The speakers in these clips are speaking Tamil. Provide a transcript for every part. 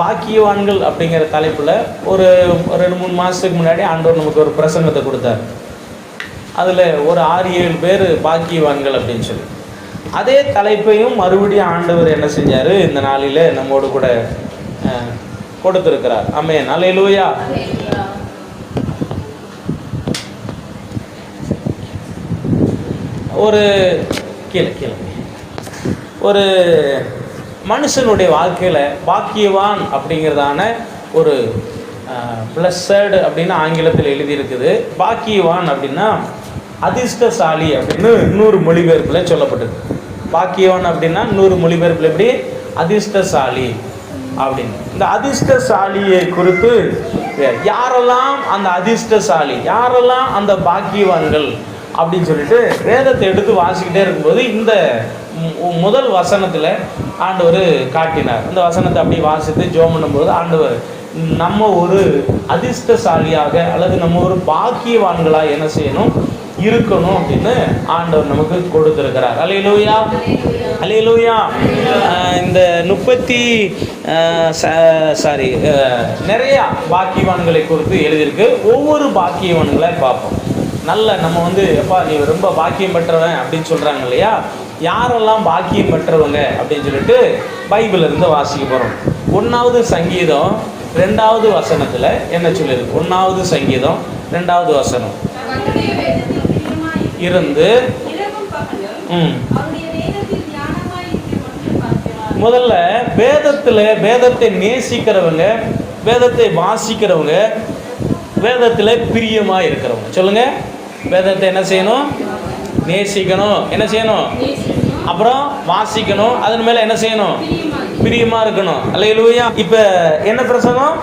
பாக்கியவான்கள் அப்படிங்கிற தலைப்பில் ஒரு ரெண்டு மூணு மாதத்துக்கு முன்னாடி ஆண்டவர் நமக்கு ஒரு பிரசங்கத்தை கொடுத்தார். அதில் ஒரு ஆறு ஏழு பேர் பாக்கியவான்கள் அப்படின்னு சொல்லி. அதே தலைப்பையும் மறுபடியும் ஆண்டவர் என்ன செஞ்சார்? இந்த நாளில் நம்மோடு கூட கொடுத்துருக்கிறார். கொடுத்திருக்கிறார் அமேன் ஒரு கீழே கீழே. ஒரு மனுஷனுடைய வாழ்க்கையில் பாக்கியவான் அப்படிங்கிறதான ஒரு பிளஸர்டு அப்படின்னு ஆங்கிலத்தில் எழுதியிருக்குது. பாக்கியவான் அப்படின்னா அதிர்ஷ்டசாலி அப்படின்னு இன்னொரு மொழிபெயர்ப்பில் சொல்லப்பட்டிருக்கு பாக்கியவான் அப்படின்னா இன்னொரு மொழிபெயர்ப்பில் எப்படி? அதிர்ஷ்டசாலி அப்படின்னு. இந்த அதிர்ஷ்டசாலியை குறித்து யாரெல்லாம் அந்த அதிர்ஷ்டசாலி யாரெல்லாம் அந்த பாக்கியவான்கள் அப்படின்னு சொல்லிட்டு வேதத்தை எடுத்து வாசிக்கிட்டே இருக்கும்போது இந்த மு- முதல் வசனத்தில் ஆண்டவர் காட்டினார். இந்த வசனத்தை அப்படியே வாசித்து ஜோம் பண்ணும்போது ஆண்டவர் நம்ம ஒரு அதிர்ஷ்டசாலியாக அல்லது நம்ம ஒரு பாக்கியவான்களாக என்ன செய்யணும்? இருக்கணும் அப்படின்னு ஆண்டவர் நமக்கு கொடுத்துருக்கிறார். அலையலூயா அலையலூயா இந்த முப்பத்தி சாரி நிறையா பாக்கியவான்களை குறித்து எழுதியிருக்கு. ஒவ்வொரு பாக்கியவான்களை பார்ப்போம். நல்ல நம்ம வந்து எப்பா நீ ரொம்ப பாக்கியம் பெற்றவன் அப்படின்னு சொல்கிறாங்க இல்லையா? யாரெல்லாம் பாக்கியம் பெற்றவங்க அப்படின்னு சொல்லிட்டு பைபிள் இருந்து வாசிக்க போகிறோம் ஒன்றாவது சங்கீதம் ரெண்டாவது வசனத்தில் என்ன சொல்லியிருக்கு ஒன்றாவது சங்கீதம் ரெண்டாவது வசனம். இருந்து ம். முதல்ல வேதத்தில் வேதத்தை நேசிக்கிறவங்க வேதத்தை வாசிக்கிறவங்க வேதத்தில் பிரியமாக இருக்கிறவங்க. சொல்லுங்க. வேதத்தை என்ன செய்யணும்? நேசிக்கணும். என்ன செய்யணும்? அப்புறம் வாசிக்கணும். அதன் மேலே என்ன செய்யணும்? பிரியமாக இருக்கணும். அல்லையிலூயா இப்போ என்ன பிரசங்கம்?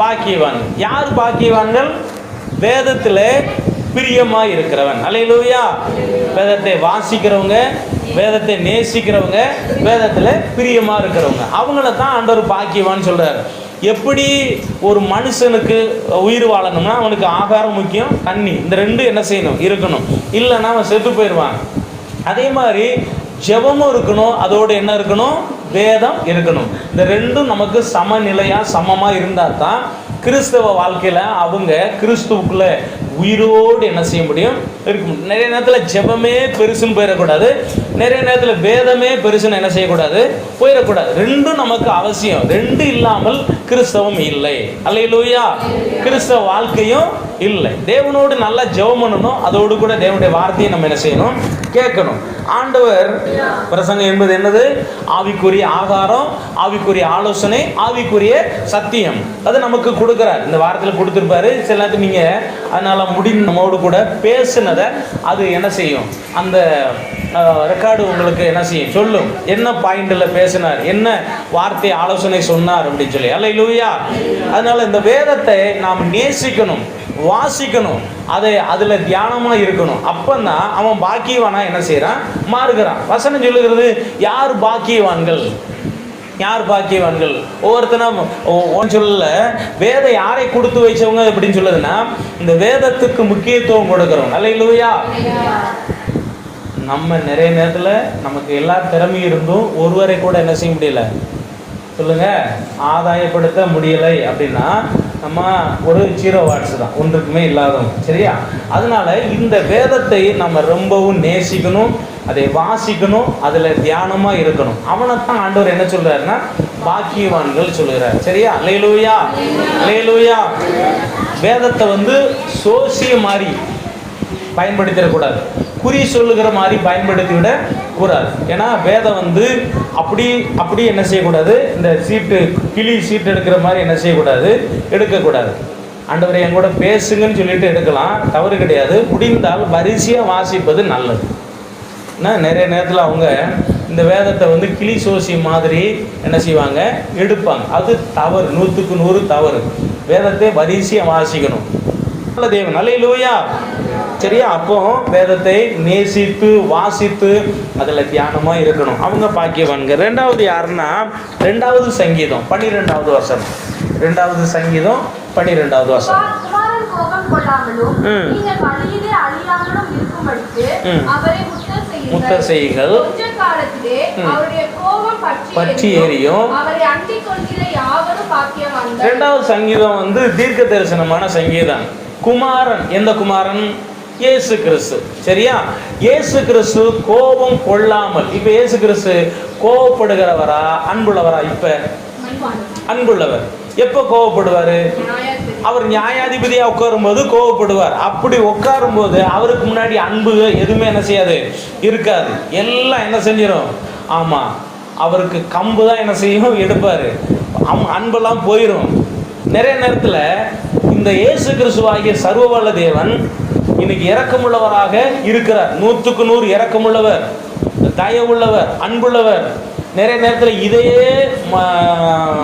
பாக்கியவான் யார் பாக்கியவான்கள்? வேதத்தில் பிரியமாக இருக்கிறவன். அல்லையிலூயா வேதத்தை வாசிக்கிறவங்க வேதத்தை நேசிக்கிறவங்க வேதத்தில் பிரியமாக இருக்கிறவங்க. அவங்கள தான் ஆண்டவர் பாக்கியவான்னு சொல்கிறார் எப்படி ஒரு மனுஷனுக்கு உயிர் வாழணும்னா அவனுக்கு ஆகாரம் முக்கியம் தண்ணி இந்த ரெண்டு என்ன செய்யணும்? இருக்கணும். இல்லைன்னா அவன் செத்து போயிடுவான். அதே மாதிரி ஜெபமும் இருக்கணும் அதோடு என்ன இருக்கணும்? வேதம் இருக்கணும். இந்த ரெண்டும் நமக்கு சமநிலையாக சமமாக இருந்தால் தான் கிறிஸ்தவ வாழ்க்கையில் அவங்க கிறிஸ்துவுக்குள்ள உயிரோடு என்ன செய்ய முடியும்? இருக்க முடியும். நிறைய நேரத்தில் ஜெபமே பெருசுன்னு போயிடக்கூடாது. நிறைய நேரத்தில் வேதமே பெருசுன்னு என்ன செய்யக்கூடாது? போயிடக்கூடாது. ரெண்டும் நமக்கு அவசியம். ரெண்டு இல்லாமல் கிறிஸ்தவம் இல்லை. அல்லையிலூயா கிறிஸ்தவ வாழ்க்கையும் இல்லை. தேவனோடு நல்லா ஜெபம் பண்ணணும். அதோடு கூட தேவனுடைய வார்த்தையை நம்ம என்ன செய்யணும்? கேட்கணும். ஆண்டவர் பிரசங்கம் என்பது என்னது? ஆவிக்குரிய ஆகாரம் ஆவிக்குரிய ஆலோசனை ஆவிக்குரிய சத்தியம். அது நமக்கு கொடுக்குறார். இந்த வாரத்தில் கொடுத்துருப்பாரு. சில நேரத்தில் நீங்கள் அதனால் முடிந்த நம்மோடு கூட பேசுனதை அது என்ன செய்யும்? அந்த ரெக்கார்டு உங்களுக்கு என்ன செய்யும்? சொல்லும். என்ன பாயிண்டில் பேசினார்? என்ன வார்த்தை ஆலோசனை சொன்னார்? அப்படின்னு சொல்லி. அல்ல இல்லையா அதனால் இந்த வேதத்தை நாம் நேசிக்கணும் வாசிக்கணும். அதை அதில் தியானமாக இருக்கணும். அப்பந்தான் அவன் பாக்கியவானா என்ன செய்கிறான் மாறுகிறான். வசனம் சொல்லுகிறது யார் பாக்கியவான்கள்? யார் பாக்கியவான்கள்? ஒவ்வொருத்தனும் ஒன்று சொல்லல வேதம் யாரை கொடுத்து வச்சவங்க? அப்படின்னு சொல்லுதுன்னா இந்த வேதத்துக்கு முக்கியத்துவம் கொடுக்குறோம் அல்ல இல்லையா நம்ம நிறைய நேரத்தில் நமக்கு எல்லா திறமையும் இருந்தும் ஒருவரை கூட என்ன செய்ய முடியல? சொல்லுங்க ஆதாயப்படுத்த முடியலை. அப்படின்னா நம்ம ஒரு ஜீரோ வாட்ஸ் தான் ஒன்றுக்குமே இல்லாதவங்க. சரியா? அதனால இந்த வேதத்தை நம்ம ரொம்பவும் நேசிக்கணும் அதை வாசிக்கணும் அதில் தியானமாக இருக்கணும். அவனை தான் ஆண்டவர் என்ன சொல்கிறாருன்னா பாக்கியவான்கள் சொல்லுகிறார். சரியா? லேலூயா லேலூயா வேதத்தை வந்து சோசிய மாதிரி பயன்படுத்திடக்கூடாது. குறி சொல்லுகிற மாதிரி பயன்படுத்தி விட கூடாது. ஏன்னா வேதம் வந்து அப்படி அப்படி என்ன செய்யக்கூடாது? இந்த சீட்டு கிளி சீட்டு எடுக்கிற மாதிரி என்ன செய்யக்கூடாது? எடுக்கக்கூடாது. ஆண்டவர் என் கூட பேசுங்கன்னு சொல்லிட்டு எடுக்கலாம். தவறு கிடையாது. முடிந்தால் வரிசையாக வாசிப்பது நல்லது. நிறைய நேரத்தில் அவங்க இந்த வேதத்தை வந்து கிளி சோசி மாதிரி என்ன செய்வாங்க? எடுப்பாங்க. அது தவறு. நூற்றுக்கு நூறு தவறு. வேதத்தை வரிசையாக வாசிக்கணும். நல்ல தேவன் அல்லையிலூயா சரியா? அப்போ வேதத்தை நேசித்து வாசித்து அதில் தியானமாக இருக்கணும். அவங்க பாக்கியவான்க ரெண்டாவது யாருன்னா ரெண்டாவது சங்கீதம். பன்னிரெண்டாவது வசனம். ரெண்டாவது சங்கீதம் பன்னிரெண்டாவது கொள்ளாமலும் ம். அவரை முத்தம் செய்யுங்கள். முத்தம் செய்யுங்கள். கொஞ்ச காலத்தில் வந்து ம். அவருடைய கோபம் பற்றி எரியும். அவரை அண்டிக் கொள்கிற யாவரும் பாக்கியவான்கள் ரெண்டாவது சங்கீதம் வந்து தீர்க்க தரிசனமான சங்கீதம் குமாரன் எந்த குமாரன் இயேசு கிறிஸ்து சரியா இயேசு கிறிஸ்து கோபம் கொள்ளாமல் இப்ப இயேசு கிறிஸ்து கோபப்படுகிறவரா அன்புள்ளவரா இப்ப அன்புள்ளவர் எப்போ கோவப்படுவார்? அவர் நியாயாதிபதியாக உட்காரும்போது கோவப்படுவார். அப்படி உட்காரும்போது அவருக்கு முன்னாடி அன்பு எதுவுமே என்ன செய்யாது? இருக்காது. எல்லாம் என்ன செஞ்சிடும் ஆமாம் அவருக்கு கம்பு தான் என்ன செய்யும்? எடுப்பார். அம்- அன்பெல்லாம் போயிடும் நிறைய நேரத்தில் இந்த இயேசு கிறிஸ்துவாகிய சர்வவல்ல தேவன் இன்னைக்கு இறக்கமுள்ளவராக இருக்கிறார். நூற்றுக்கு நூறு இறக்கமுள்ளவர் தயவுள்ளவர் அன்புள்ளவர். நிறைய நேரத்தில் இதையே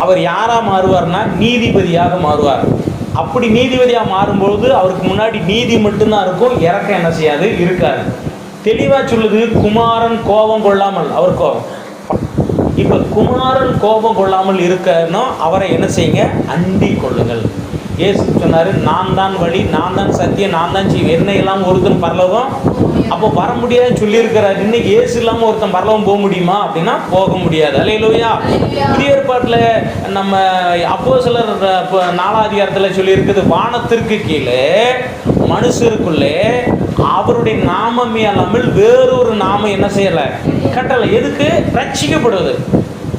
அவர் யாராக மாறுவார்னா நீதிபதியாக மாறுவார். அப்படி நீதிபதியாக மாறும்பொழுது அவருக்கு முன்னாடி நீதி மட்டும்தான் இருக்கும் இறக்கம் என்ன செய்யாது? இருக்காது. தெளிவாக சொல்லுது குமாரன் கோபம் கொள்ளாமல் அவர் கோபம். இப்போ குமாரன் கோபம் கொள்ளாமல் இருக்கன்னா அவரை என்ன செய்யுங்க? அண்டி கொள்ளுங்கள். ஏசு சொன்னார் நான் தான் வழி நான் தான் சத்தியம் நான் தான் செய்வேன் என்ன எல்லாம் ஒருத்தன் பரலோகம் அப்போ வர முடியாதுன்னு சொல்லியிருக்கிறார். இன்னைக்கு இயேசு இல்லாம ஒருத்தன் பரலோகம் போக முடியுமா? அப்படின்னா போக முடியாது. அல்லேலூயா. புதிய ஏற்பாட்டுல நம்ம அப்போ சிலர் நாலாதிகாரத்துல சொல்லியிருக்குது வானத்திற்கு கீழே மனுஷருக்குள்ளே அவருடைய நாமமே அல்லாமல் வேறொரு நாமம் என்ன செய்யல? கட்டளை எதுக்கு? ரட்சிக்கப்படுவது.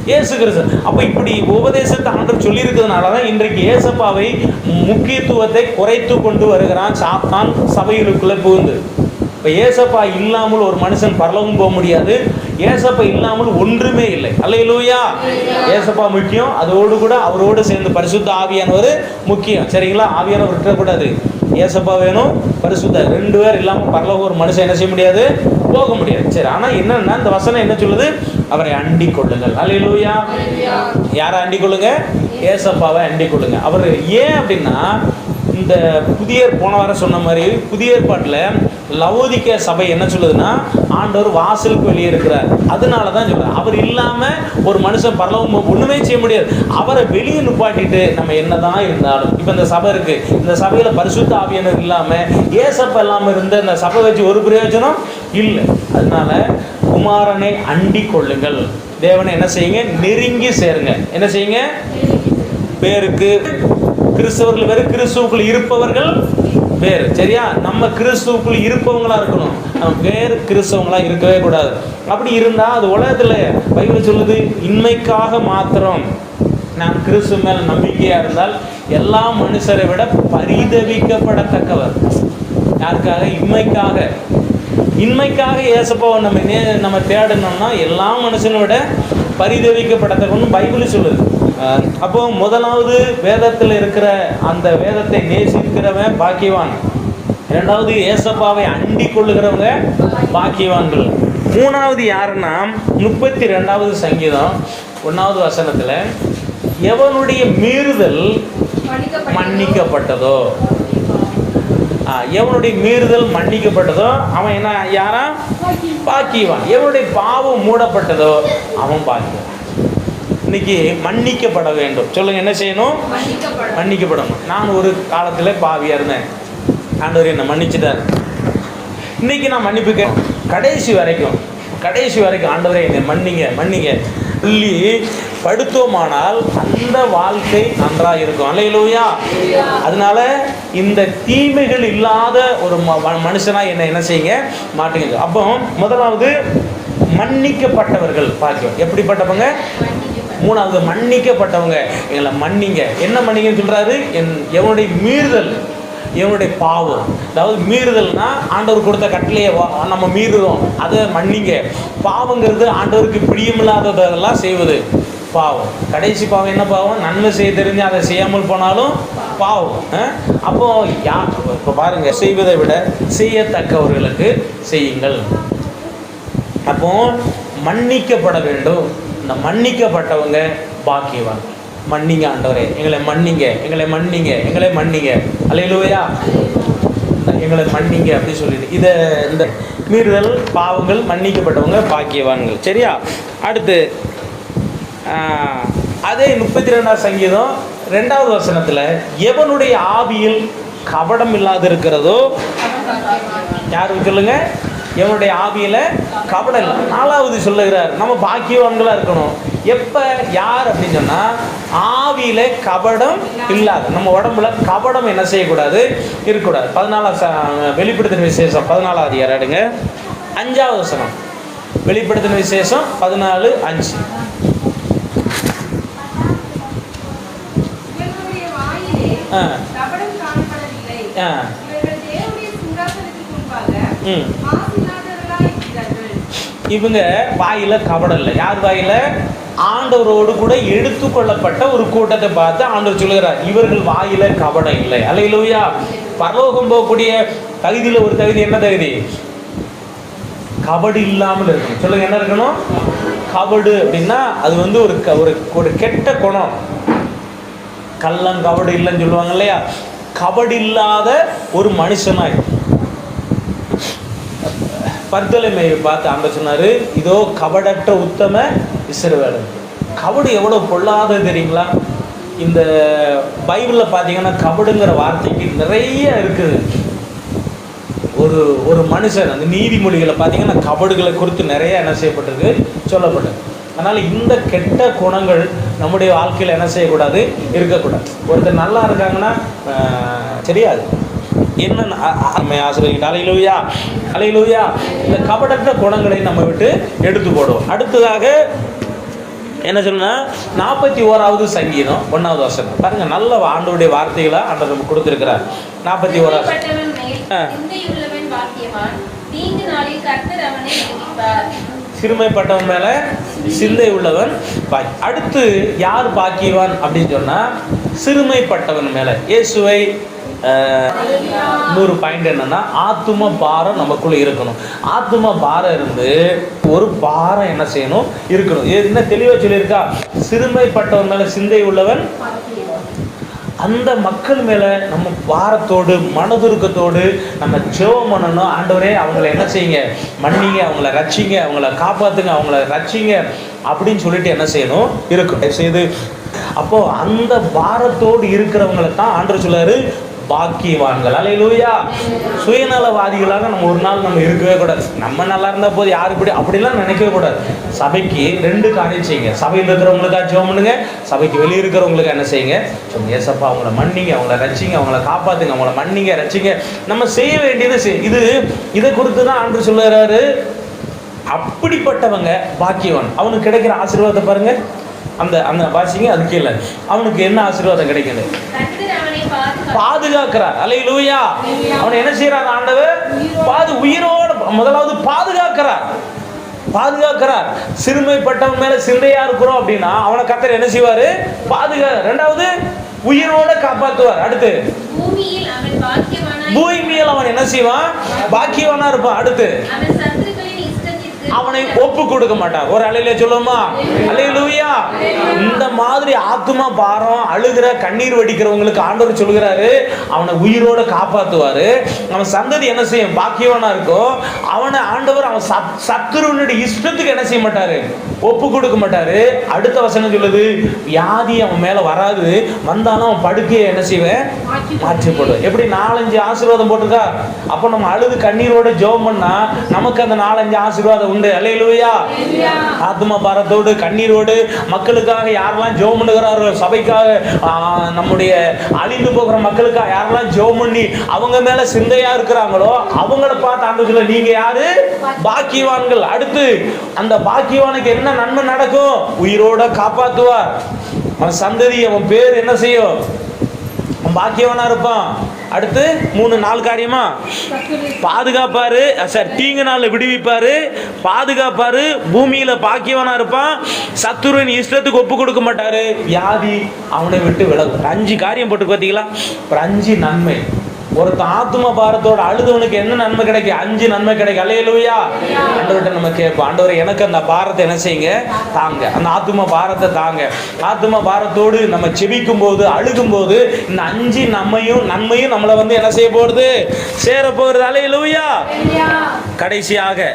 இயேசு கிறிஸ்து. அப்போ இப்படி உபதேசத்தை ஆண்டவர் சொல்லியிருக்கிறதுனால தான் இன்றைக்கு ஏசப்பாவை முக்கியத்துவத்தை குறைத்து கொண்டு வருகிறான் சாத்தான் சபைகளுக்குள்ளே புகுந்து. இப்போ ஏசப்பா இல்லாமல் ஒரு மனுஷன் பரலவும் போக முடியாது. ஏசப்பா இல்லாமல் ஒன்றுமே இல்லை. அல்லையிலூயா ஏசப்பா முக்கியம். அதோடு கூட அவரோடு சேர்ந்து பரிசுத்த ஆவியானவர் முக்கியம். சரிங்களா? ஆவியானவர் விட்டுறக்கூடாது ஏசப்பா வேணும். பரிசுத்த. ரெண்டு பேர் இல்லாமல் பரலவும் ஒரு மனுஷன் என்ன செய்ய முடியாது? போக முடியாது. சரி ஆனால் என்னன்னா இந்த வசனம் என்ன சொல்லுது? அவரை அண்டி கொள்ளுங்கள். அல்லையிலூயா யாரை அண்டி கொள்ளுங்க? ஏசப்பாவை அண்டி கொள்ளுங்க. அவர் ஏன் அப்படின்னா இந்த புதிய போன வாரம் சொன்ன மாதிரி புதிய ஏற்பாட்டில் லவோதிக்க சபை என்ன சொல்லுதுன்னா ஆண்டவர் வாசலுக்கு வெளியே இருக்கிறார். அதனால தான் சொல்கிறார் அவர் இல்லாமல் ஒரு மனுஷன் பரலவம் ஒன்றுமே செய்ய முடியாது. அவரை வெளியே நிப்பாட்டிட்டு நம்ம என்னதான் இருந்தாலும். இப்போ இந்த சபை இருக்குது இந்த சபையில் பரிசுத்த ஆவியனர் இல்லாமல் ஏசப்ப இல்லாமல் இருந்த இந்த சபை வச்சு ஒரு பிரயோஜனம் இல்லை. அதனால குமாரனை அண்டி கொள்ளுங்கள். தேவனை என்ன செய்யுங்க? நெருங்கி சேருங்க. என்ன செய்யுங்க? பேருக்கு கிறிஸ்தவர்கள் வேறு கிறிஸ்துவுக்குள் இருப்பவர்கள் வேறு. சரியா? நம்ம கிறிஸ்துவுக்குள் இருப்பவங்களா இருக்கணும். நம்ம வேறு கிறிஸ்தவங்களா இருக்கவே கூடாது. அப்படி இருந்தா அது உலகத்துல பைபிள் சொல்லுது இன்மைக்காக மாத்திரம். நான் கிறிஸ்து மேல் நம்பிக்கையா இருந்தால் எல்லா மனுஷரை விட பரிதவிக்கப்படத்தக்கவர். யாருக்காக? இன்மைக்காக. இன்மைக்காக ஏசப்பாவை நம்ம நே நம்ம தேடணும்னா எல்லா மனுஷனை விட பரிதவிக்கப்படத்தக்கன்னு பைபிள் சொல்லுது. அப்போ முதலாவது வேதத்தில் இருக்கிற அந்த வேதத்தை நேசிக்கிறவன் பாக்கியவான். இரண்டாவது ஏசப்பாவை அண்டிக் கொள்ளுகிறவங்க பாக்கியவான்கள். மூணாவது யாருன்னா முப்பத்தி ரெண்டாவது சங்கீதம் ஒன்றாவது வசனத்தில் எவனுடைய மீறுதல் மன்னிக்கப்பட்டது. எவனுடைய மீறுதல் மன்னிக்கப்பட்டதோ அவன் என்ன யாரா? பாக்கியவான். எவனுடைய பாவம் மூடப்பட்டதோ அவன் பாக்கியவான். இன்னைக்கு மன்னிக்கப்பட வேண்டும். சொல்லுங்க என்ன செய்யணும். மன்னிக்கப்படணும். நான் ஒரு காலத்தில் பாவியாக இருந்தேன். ஆண்டவர் என்னை மன்னிச்சிட்டார். இன்னைக்கு நான் மன்னிப்பு கடைசி வரைக்கும் கடைசி வரைக்கும் ஆண்டவரே என்னை மன்னிங்க மன்னிங்க. சொல்லி படுத்தோமானால் அந்த வாழ்க்கை நன்றாக இருக்கும். அல்லையிலூயா அதனால இந்த தீமைகள் இல்லாத ஒரு ம- ம- மனுஷனா என்ன என்ன செய்யுங்க? மாட்டுங்க அப்போ முதலாவது மன்னிக்கப்பட்டவர்கள் பாக்கியம். எப்படிப்பட்டவங்க. மூணாவது மன்னிக்கப்பட்டவங்க. எங்களை மன்னிங்க. என்ன மன்னிங்கன்னு சொல்கிறாரு என் எவனுடைய மீறுதல் எவனுடைய பாவம். அதாவது மீறுதல்னா ஆண்டவர் கொடுத்த கட்டளையை வா- நம்ம மீறுறோம். அதை மன்னிங்க. பாவங்கிறது ஆண்டவருக்கு பிரியமில்லாததெல்லாம் செய்வது. பாவம். கடைசி பாவம் என்ன பாவம்? நன்மை செய்ய தெரிஞ்சு அதை செய்யாமல் போனாலும் பாவம். அப்போ யா இப்போ பாருங்க. செய்வதை விட செய்யத்தக்கவர்களுக்கு செய்யுங்கள். அப்போ மன்னிக்கப்பட வேண்டும். இந்த மன்னிக்கப்பட்டவங்க பாக்கியவான். மன்னிங்க ஆண்டவரே எங்களை மன்னிங்க எங்களை மன்னிங்க எங்களை மன்னிங்க. அல்லையிலூயா எங்களை மன்னிங்க அப்படின்னு சொல்லிட்டு இதை இந்த மீறுதல் பாவங்கள் மன்னிக்கப்பட்டவங்க பாக்கியவான்கள். சரியா? அடுத்து அதே முப்பத்தி ரெண்டாம் சங்கீதம் ரெண்டாவது வசனத்தில் எவனுடைய ஆவியில் கபடம் இல்லாது இருக்கிறதோ யாருக்கு சொல்லுங்க? எவனுடைய ஆவியில கபடம் இல்லை நாலாவது சொல்லுகிறார் நம்ம பாக்கியவான்களா இருக்கணும். எப்ப யார் அப்படின்னு சொன்னா ஆவியில கபடம் இல்லாத நம்ம உடம்புல கபடம் என்ன செய்யக்கூடாது? இருக்கக்கூடாது. பதினாலாம் வெளிப்படுத்தின விசேஷம் அதிகாரம் எடுங்க. அஞ்சாவது வசனம். வெளிப்படுத்தின விசேஷம் பதினாலு அஞ்சு. ஆ. ஆ. ம். இவங்க வாயில் கபடம் இல்லை. யார் வாயில்? ஆண்டவரோடு கூட எடுத்துக்கொள்ளப்பட்ட ஒரு கூட்டத்தை பார்த்து ஆண்டவர் சொல்லுகிறார் இவர்கள் வாயில கபடம் இல்லை. அலையிலூயா பரலோகம் போகக்கூடிய தகுதியில் ஒரு தகுதி என்ன தகுதி? கபடு இல்லாமல் இருக்கணும். சொல்லுங்க என்ன இருக்கணும்? கபடு அப்படின்னா அது வந்து ஒரு க- ஒரு ஒரு கெட்ட குணம். கள்ளம் கபடு இல்லைன்னு சொல்லுவாங்க இல்லையா? கபடு இல்லாத ஒரு மனுஷனாய் பர்தலைமையை பார்த்து ஆண்ட சொன்னாரு இதோ கபடற்ற உத்தம இஸ்ரவேலன் கபடு எவ்வளோ பொல்லாதது தெரியுங்களா? இந்த பைபிளில் பார்த்தீங்கன்னா கபடுங்கிற வார்த்தைக்கு நிறைய இருக்குது. ஒரு ஒரு மனுஷன் அந்த நீதிமொழிகளை பார்த்தீங்கன்னா கபடுகளை குறித்து நிறைய என்ன செய்யப்பட்டிருக்கு? சொல்லப்பட்டது அதனால் இந்த கெட்ட குணங்கள் நம்முடைய வாழ்க்கையில் என்ன செய்யக்கூடாது? இருக்கக்கூடாது. ஒருத்தர் நல்லா இருக்காங்கன்னா தெரியாது. என்ன அம்மை ஆசிரியர். அலையிலூயா அலையிலூயா இந்த கபடற்ற குணங்களை நம்ம விட்டு எடுத்து போடுவோம். அடுத்ததாக என்ன சொல்லுன்னா நாற்பத்தி ஓராவது சங்கீதம் ஒன்றாவது வசனம். பாருங்க நல்ல ஆண்டவருடைய வார்த்தைகளை ஆண்டவர் நமக்கு கொடுத்துருக்கிறார். நாற்பத்தி ஓராவது சிறுமைப்பட்டவன் மேல சிந்தை உள்ளவன் அடுத்து யார் பாக்கியவான் அப்படின்னு சொன்னா சிறுமைப்பட்டவன் மேல. இயேசுவை இன்னொரு பாயிண்ட் என்னன்னா ஆத்தும பாரம் நமக்குள்ள இருக்கணும். ஆத்தும பாரம் இருந்து ஒரு பாரம் என்ன செய்யணும்? இருக்கணும். இது என்ன தெளிவா சொல்லியிருக்கா? சிறுமைப்பட்டவன் மேல சிந்தை உள்ளவன் அந்த மக்கள் மேலே நம்ம பாரத்தோடு மனதுருக்கத்தோடு நம்ம ஜெபம் பண்ணணும். ஆண்டவரே அவங்கள என்ன செய்யுங்க? மன்னிங்க அவங்கள ரச்சிங்க அவங்கள காப்பாத்துங்க அவங்கள ரச்சிங்க அப்படின்னு சொல்லிட்டு என்ன செய்யணும்? இருக்கும் செய்து அப்போது அந்த பாரத்தோடு இருக்கிறவங்களை தான் ஆண்டவர் சொல்றாரு பாக்கியவான்கள். அலையிலூயா சுயநலவாதிகளாக நம்ம ஒரு நாள் நம்ம இருக்கவே கூடாது. நம்ம நல்லா இருந்தால் போது யாரு இப்படி அப்படிலாம் நினைக்கவே கூடாது. சபைக்கு ரெண்டு காரியம் செய்யுங்க. சபையில் இருக்கிறவங்களுக்கா ஜெபம் பண்ணுங்க. சபைக்கு வெளியே இருக்கிறவங்களுக்கு என்ன செய்யுங்க? சொல்லுங்க ஏசப்பா அவங்கள மன்னிங்க அவங்கள ரச்சிங்க அவங்கள காப்பாத்துங்க அவங்கள மன்னிங்க ரட்சிங்க. நம்ம செய்ய வேண்டியது செய்- இது இதை குறித்து தான் ஆண்டு சொல்லுறாரு அப்படிப்பட்டவங்க பாக்கியவான். அவனுக்கு கிடைக்கிற ஆசீர்வாதத்தை பாருங்க. அந்த அந்த வாசிங்க அது கீழே. அவனுக்கு என்ன ஆசீர்வாதம் கிடைக்குது? பாதுகாக்கிறார். அல்லேலூயா. அவனை என்ன செய்யறார் ஆண்டவர்? பாது உயிரோட முதலாவது பாதுகாக்கிறார். பாதுகாக்கிறார். சிறுமைப்பட்டவன் மேல சிந்தையா இருக்கிறோம் அப்படின்னா அவனை கத்தர் என்ன செய்வாரு? பாதுகா ரெண்டாவது உயிரோட காப்பாத்துவார். அடுத்து பூமியில் அவன் என்ன செய்வான்? பாக்கியவனா இருப்பான். அடுத்து அவனை ஒப்பு கொடுக்க மாட்டான் ஒரு அலையில சொல்லுமா அலையிலூயா இந்த மாதிரி ஆத்துமா பாரம் அழுகிற கண்ணீர் வடிக்கிறவங்களுக்கு ஆண்டவர் சொல்கிறாரு அவனை உயிரோட காப்பாத்துவாரு. அவன் சந்ததி என்ன செய்யும்? பாக்கியவனா இருக்கும் அவனை ஆண்டவர் அவன் சத் சத்துருவனுடைய இஷ்டத்துக்கு என்ன செய்ய மாட்டாரு? ஒப்பு கொடுக்க மாட்டாரு. அடுத்த வசனம் சொல்லுது வியாதி அவன் மேல வராது. வந்தாலும் அவன் படுக்கையை என்ன செய்வேன்? மாற்றி எப்படி? நாலஞ்சு ஆசீர்வாதம் போட்டிருக்கா? அப்போ நம்ம அழுது கண்ணீரோட ஜோம் பண்ணா நமக்கு அந்த நாலஞ்சு ஆசீர்வாதம் உண்டு. அலையிலுவையா ஆத்ம பாரத்தோடு கண்ணீரோடு மக்களுக்காக யாரெல்லாம் ஜெபம் பண்ணுகிறாரோ சபைக்காக நம்முடைய அழிந்து போகிற மக்களுக்காக யாரெல்லாம் ஜெபம் பண்ணி அவங்க மேல சிந்தையா இருக்கிறாங்களோ அவங்கள பார்த்து ஆண்டு நீங்க யாரு? பாக்கியவான்கள். அடுத்து அந்த பாக்கியவானுக்கு என்ன நன்மை நடக்கும்? உயிரோட காப்பாத்துவார். அவன் சந்ததி அவன் பேர் என்ன செய்யும்? பாக்கியவனா இருப்பான். அடுத்து மூணு நாலு காரியமா? பாதுகாப்பாரு. சார் தீங்கு நாளில் விடுவிப்பாரு. பாதுகாப்பாரு. பூமியில பாக்கியவனா இருப்பான். சத்துருவின் இஷ்டத்துக்கு ஒப்பு கொடுக்க மாட்டாரு. வியாதி அவனை விட்டு விலகும். அஞ்சு காரியம் போட்டு பார்த்தீங்களா ஒரு அஞ்சு நன்மை. ஒருத்தன் ஆத்ம பாரத்தோட அழுதவனுக்கு என்ன நன்மை கிடைக்கும் அஞ்சு நன்மை கிடைக்கும் அலையலுயா ஆண்டவர்கிட்ட நம்ம கேட்போம். ஆண்டவர் எனக்கு அந்த பாரத்தை என்ன செய்யுங்க? தாங்க. அந்த ஆத்ம பாரத்தை தாங்க. ஆத்தும பாரத்தோடு நம்ம செபிக்கும் போது அழுகும் போது இந்த அஞ்சு நம்மையும் நன்மையும் நம்மளை வந்து என்ன செய்ய போறது சேர போறது அலையலுயா கடைசியாக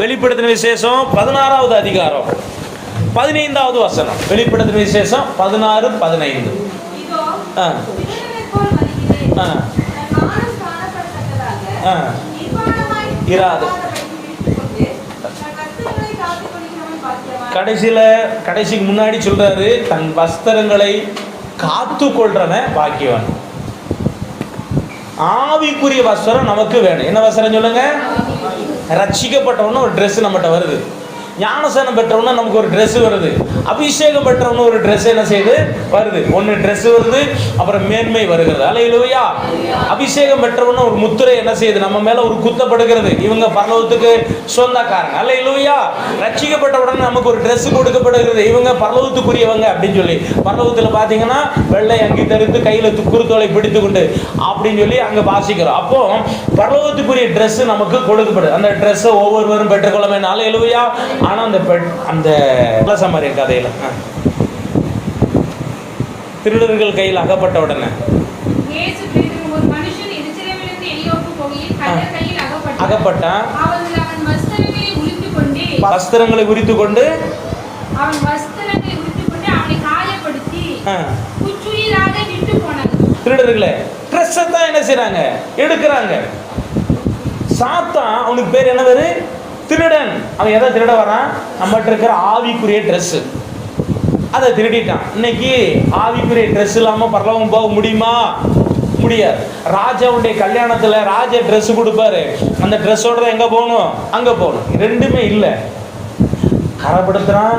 வெளிப்படுத்தின விசேஷம் பதினாறாவது அதிகாரம். பதினைந்தாவது வசனம். வெளிப்படுத்தின விசேஷம் பதினாறு பதினைந்து. ஆ. ஆ. ஆ. இராது. கடைசியில் கடைசிக்கு முன்னாடி சொல்றாரு தன் வஸ்திரங்களை காத்து கொள்றவன் பாக்கியவன். ஆவிக்குரிய வஸ்திரம் நமக்கு வேணும். என்ன வஸ்திரம் சொல்லுங்க? ரட்சிக்கப்பட்டவன ஒரு ட்ரெஸ் நம்மகிட்ட வருது. ஞானசனம் பெற்றவன நமக்கு ஒரு ட்ரெஸ் வருது. அபிஷேகம் பெற்றவனு ஒரு ட்ரெஸ் என்ன செய்யுது வருது. ஒன்று ட்ரெஸ் வருது அப்புறம் மேன்மை வருகிறது. அலையிலுயா அபிஷேகம் பெற்றவனு ஒரு முத்திரை என்ன செய்யுது? நம்ம மேல ஒரு குத்தப்படுகிறது. இவங்க பரலோகத்துக்கு சொந்தக்காரங்க. அல்ல ரட்சிக்கப்பட்ட ரட்சிக்கப்பட்டவுடன் நமக்கு ஒரு ட்ரெஸ் கொடுக்கப்படுகிறது. இவங்க பரலோகத்துக்குரியவங்க அப்படின்னு சொல்லி. பரலோகத்தில் பார்த்தீங்கன்னா வெள்ளை அங்கி தரித்து கையில் துக்குறுத்தோலை பிடித்து கொண்டு அப்படின்னு சொல்லி அங்கே வாசிக்கிறோம். அப்போ பரலோகத்துக்குரிய ட்ரெஸ் நமக்கு கொடுக்கப்படுது. அந்த ட்ரெஸ்ஸை ஒவ்வொருவரும் பெற்றுக்கொள்ளமே நல்ல அலையிலுயா ஆனால் அந்த பெண் அந்த கதை கதையில். திருடர்கள் கையில் அகப்பட்ட உடனே. அகப்பட்டான். வஸ்திரங்களை உரித்து கொண்டு திருடர்களே ட்ரெஸ்ஸை தான் என்ன செய்றாங்க? எடுக்கிறாங்க. சாத்தான் அவனுக்கு பேர் என்ன பேரு திருடன். அவன் எதை திருட வரான்? நம்மகிட்ட இருக்கிற ஆவிக்குரிய ட்ரெஸ்ஸு அதை திருடிட்டான். இன்னைக்கு ஆவிக்குரிய ட்ரெஸ் இல்லாமல் பரலவம் போக முடியுமா? முடியாது. ராஜாவுடைய கல்யாணத்தில் ராஜா ட்ரெஸ் கொடுப்பாரு. அந்த ட்ரெஸ்ஸோட தான் எங்கே போகணும்? அங்கே போகணும். ரெண்டுமே இல்லை. கரைப்படுத்துகிறான்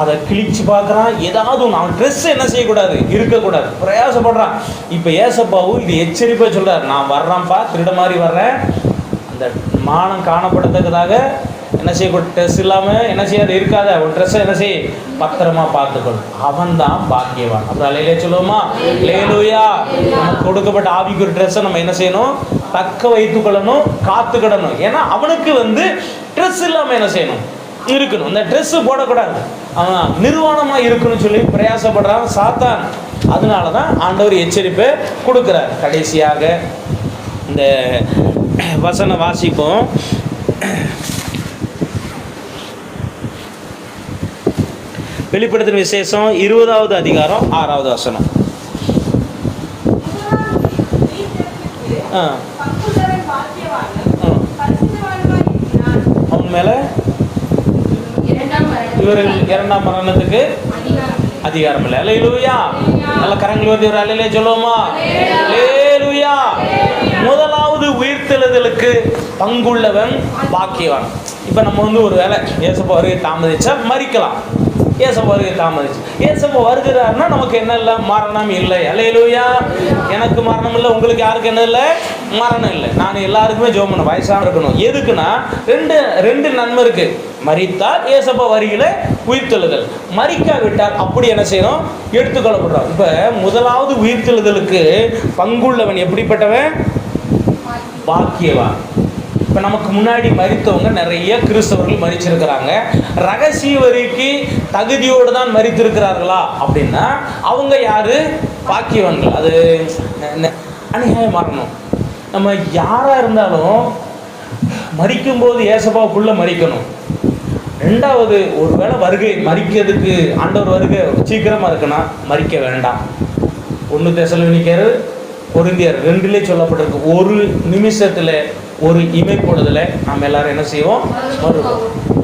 அதை கிழிச்சு பார்க்குறான். ஏதாவது ஒன்று அவன் ட்ரெஸ் என்ன செய்யக்கூடாது? இருக்கக்கூடாது. பிரயாசப்படுறான். இப்போ ஏசப்பாவும் இது எச்சரிப்பாக சொல்கிறார் நான் வர்றேன்ப்பா திருட மாதிரி வர்றேன். அந்த மானம் காணப்படத்தக்கதாக என்ன செய்யக்கூடாது ட்ரெஸ் இல்லாமல் என்ன செய்யாது இருக்காத. உன் ட்ரெஸ்ஸை என்ன செய் பத்திரமா பார்த்துக்கொள். அவன் தான் பாக்கியவான். அப்புறம் அலையிலே சொல்லுவோமா? லேலுயா நமக்கு கொடுக்கப்பட்ட ஆவிக்கு ஒரு ட்ரெஸ்ஸை நம்ம என்ன செய்யணும்? தக்க வைத்துக்கொள்ளணும் காத்துக்கிடணும். ஏன்னா அவனுக்கு வந்து ட்ரெஸ் இல்லாமல் என்ன செய்யணும்? இருக்கணும். இந்த ட்ரெஸ் போடக்கூடாது. அவன் நிர்வாணமாக இருக்கணும்னு சொல்லி பிரயாசப்படுறான் சாத்தான். அதனால தான் ஆண்டவர் எச்சரிப்பை கொடுக்குறார். கடைசியாக இந்த வசன வாசிப்போம். வெளிப்படுத்தின விசேஷம் இருபதாவது அதிகாரம் ஆறாவது வசனம். ஆ. ஆ. அவன் மேலே இவர்கள் இரண்டாம் மரணத்துக்கு அதிகாரம். இல்லை. அலையிலுயா நல்ல கரங்கள் வந்து ஒரு அலையிலே சொல்லுவோமா? லேலுயா முதலாவது உயிர்த்தெழுதலுக்கு பங்குள்ளவன் பாக்கியவான். இப்போ நம்ம வந்து ஒரு வேலை. ஏசப்பா வருகை தாமதிச்சா மறிக்கலாம். ஏசப்ப வருகை தாமதிச்சு. ஏசப்பா வருகிறாருன்னா நமக்கு என்ன இல்லை மரணம் இல்லை. அல்லேலூயா. எனக்கு மரணம் இல்லை. உங்களுக்கு யாருக்கு என்ன இல்லை? மரணம் இல்லை. நான் எல்லாருக்குமே ஜோம் பண்ண வயசாக இருக்கணும். எதுக்குன்னா ரெண்டு ரெண்டு நன்மை இருக்கு. மறித்தால் ஏசப்பா வருகிற உயிர்த்தெழுதல். மறிக்காவிட்டால் அப்படி என்ன செய்யணும்? எடுத்துக்கொள்ளப்படுறோம். இப்போ முதலாவது உயிர்த்தெழுதலுக்கு பங்குள்ளவன் எப்படிப்பட்டவன்? பாக்கியவான். இப்போ நமக்கு முன்னாடி மறித்தவங்க நிறைய கிறிஸ்தவர்கள் மறிச்சிருக்கிறாங்க. ரகசிய வரிக்கு தகுதியோடு தான் மறித்திருக்கிறார்களா அப்படின்னா அவங்க யாரு? பாக்கியவன்கள். அது அநியாயம் அநியாய மரணம் நம்ம யாராக இருந்தாலும் மறிக்கும்போது ஏசப்பாவுக்குள்ளே மறிக்கணும். ரெண்டாவது ஒருவேளை வருகை மறிக்கிறதுக்கு ஆண்டவர் வருகை சீக்கிரமாக இருக்குன்னா மறிக்க வேண்டாம். ஒன்று தெசலோனிக்கர் பொருந்தியர் ரெண்டுலேயே சொல்லப்பட்டிருக்கு. ஒரு நிமிஷத்தில் ஒரு இமைப்பொழுதுல நாம் எல்லாரும் என்ன செய்வோம்? மறுப்போம்.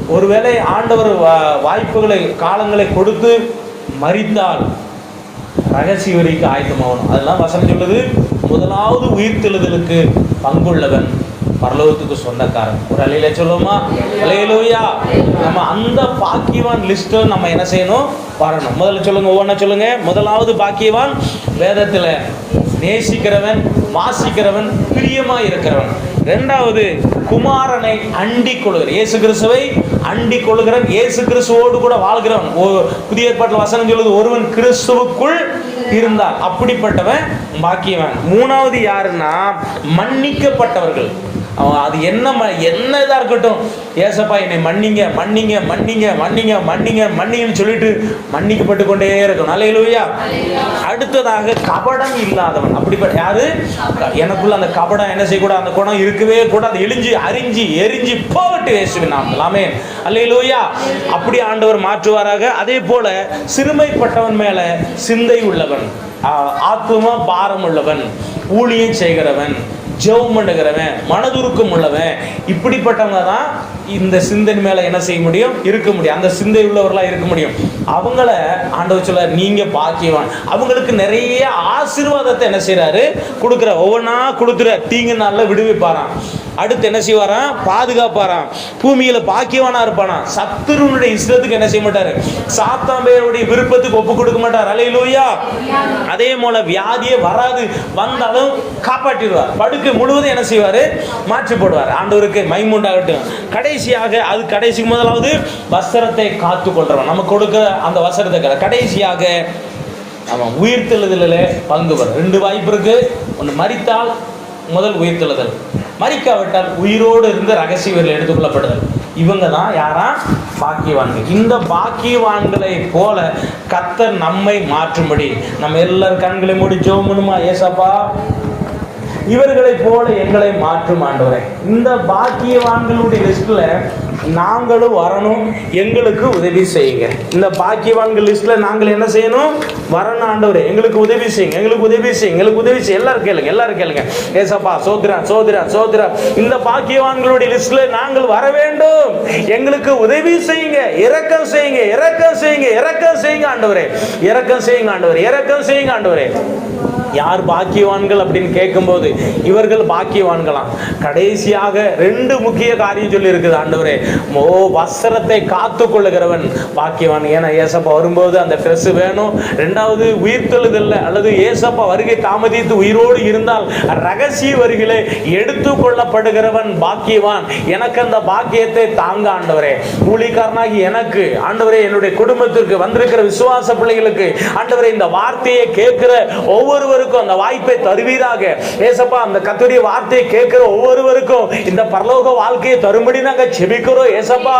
ஒருவேளை ஆண்டவர் வா- வாய்ப்புகளை காலங்களை கொடுத்து மறித்தால் ரகசிய வரிக்கு ஆயத்தமாகணும். அதெல்லாம் வசனம் சொல்லுது முதலாவது உயிர்த்தெழுதலுக்கு பங்குள்ளவன் பரலோகத்துக்கு சொந்தக்காரன். ஒரு அலையில சொல்லுவோமா? அலையிலோயா. நம்ம அந்த பாக்கியவான் லிஸ்ட்டை நம்ம என்ன செய்யணும்? வரணும். முதல்ல சொல்லுங்க ஒவ்வொன்றா சொல்லுங்க. முதலாவது பாக்கியவான் வேதத்தில் நேசிக்கிறவன் வாசிக்கிறவன் பிரியமாக இருக்கிறவன் ரெண்டாவது குமாரனை அண்டி கொள்கிறவன் இயேசு கிறிஸ்துவை அண்டி கொள்கிறன் இயேசு கிறிஸ்துவோடு கூட வாழ்கிறவன். ஓ- புதிய ஏற்பாட்டில் வசனம் சொல்லுது ஒருவன் கிறிஸ்துவுக்குள் இருந்தார் அப்படிப்பட்டவன் பாக்கியவன். மூணாவது யாருன்னா மன்னிக்கப்பட்டவர்கள். அவன் அது என்ன என்ன இதாக இருக்கட்டும். ஏசப்பா என்னை மன்னிங்க மன்னிங்க மன்னிங்க மன்னிங்க மன்னிங்க மன்னிங்கன்னு சொல்லிட்டு மன்னிக்கப்பட்டு கொண்டே இருக்கணும். அலையிலுயா அடுத்ததாக கபடம் இல்லாதவன். அப்படிப்பட்ட யாரு? எனக்குள்ள அந்த கபடம் என்ன செய்யக்கூடாது? அந்த குணம் இருக்கவே கூடாது. எழிஞ்சு அரிஞ்சு எரிஞ்சு போகட்டு இயேசுவின் நாம் எல்லாமே அல்லையிலூயா அப்படி ஆண்டவர் மாற்றுவாராக. அதே போல சிறுமைப்பட்டவன் மேல சிந்தை உள்ளவன். ஆ, பாரம் உள்ளவன் ஊழியம் செய்கிறவன். ஜெபம் பண்ணுகிறவன் மனதுருக்கம் உள்ளவன் இப்படிப்பட்டவங்க தான் இந்த சிந்தனை மேலே என்ன செய்ய முடியும்? இருக்க முடியும். அந்த சிந்தை உள்ளவர்களாக இருக்க முடியும். அவங்கள ஆண்டவர் சொல்ல நீங்கள் பாக்கியவான். அவங்களுக்கு நிறைய ஆசீர்வாதத்தை என்ன செய்கிறாரு கொடுக்குற ஒவ்வொன்றா கொடுக்குற தீங்கு நாளில் விடுவிப்பாரான் அடுத்து என்ன செய்வாராம்? பாதுகாப்பாராம். பூமியில பாக்கியவானா இருப்பானா சத்துருனுடைய இஷ்டத்துக்கு என்ன செய்ய மாட்டாரு? சாத்தாம்பேருடைய விருப்பத்துக்கு ஒப்பு கொடுக்க மாட்டார். அலையிலோயா. அதே போல வியாதியே வராது. வந்தாலும் காப்பாற்றிடுவார். படுக்கை முழுவதும் என்ன செய்வாரு? மாற்றி போடுவார். ஆண்டவருக்கு மைமுண்டாகட்டும். கடைசியாக அது கடைசிக்கு முதலாவது வஸ்திரத்தை காத்து கொள்றவன். நம்ம கொடுக்க அந்த வஸ்திரத்தை கடைசியாக அவன் உயிர்த்தெழுதலில் பங்கு பெறும். ரெண்டு வாய்ப்பு இருக்கு. ஒன்று மறித்தால் முதல் உயிர்த்தெழுதல். மறிக்காவிட்டால் உயிரோடு இருந்து ரகசிய எடுத்துக்கொள்ளப்படுதல் இவங்க தான் யாரா? பாக்கியவான்கள். இந்த பாக்கியவான்களை போல கத்தர் நம்மை மாற்றும்படி. நம்ம எல்லார் கண்களை மூடி ஜோமனுமா ஏசப்பா? இவர்களைப் போல எங்களை மாற்றும் ஆண்டவரே. இந்த பாக்கியவான்களுடைய லிஸ்ட்ல நாங்களும் வரணும் எங்களுக்கு உதவி செய்யுங்க. இந்த பாக்கியவான்கள் லிஸ்ட்ல நாங்கள் என்ன செய்யணும்? வரணும் ஆண்டவர் எங்களுக்கு உதவி செய்யுங்க எங்களுக்கு உதவி செய்யுங்க எங்களுக்கு உதவி செய்ய எல்லாரும் கேளுங்க எல்லாரும் கேளுங்க. ஏசப்பா சோத்ரா சோத்ரா சோத்ரா இந்த பாக்கியவான்களுடைய லிஸ்ட்ல நாங்கள் வர வேண்டும். எங்களுக்கு உதவி செய்யுங்க இறக்கம் செய்யுங்க இறக்கம் செய்யுங்க இறக்கம் செய்யுங்க ஆண்டவரே. இறக்கம் செய்யுங்க ஆண்டவரே இறக்கம் செய்யுங்க ஆண்டவரே. யார் பாக்கியவான்கள் அப்படின்னு கேட்கும்போது இவர்கள் பாக்கியவான்களாம். கடைசியாக ரெண்டு முக்கிய காரியம் சொல்லி இருக்குது ஆண்டவரே. ஓ வஸ்திரத்தை காத்து கொள்ளுகிறவன் பாக்கியவான். ஏன்னா ஏசப்பா வரும்போது அந்த ட்ரெஸ் வேணும். ரெண்டாவது உயிர் தெழுதல்ல. அல்லது ஏசப்பா வருகை தாமதித்து உயிரோடு இருந்தால் ரகசிய வருகிலே எடுத்து கொள்ளப்படுகிறவன் பாக்கியவான். எனக்கு அந்த பாக்கியத்தை தாங்க ஆண்டவரே. ஊழிக்காரனாகி எனக்கு ஆண்டவரே என்னுடைய குடும்பத்திற்கு வந்திருக்கிற விசுவாச பிள்ளைகளுக்கு ஆண்டவரே இந்த வார்த்தையை கேட்கிற ஒவ்வொருவருக்கும் அந்த வாய்ப்பை தருவீராக. ஏசப்பா அந்த கத்துடைய வார்த்தையை கேட்கிற ஒவ்வொருவருக்கும் இந்த பரலோக வாழ்க்கையை தரும்படி நாங்க செபிக்கிறோம். ஏசப்பா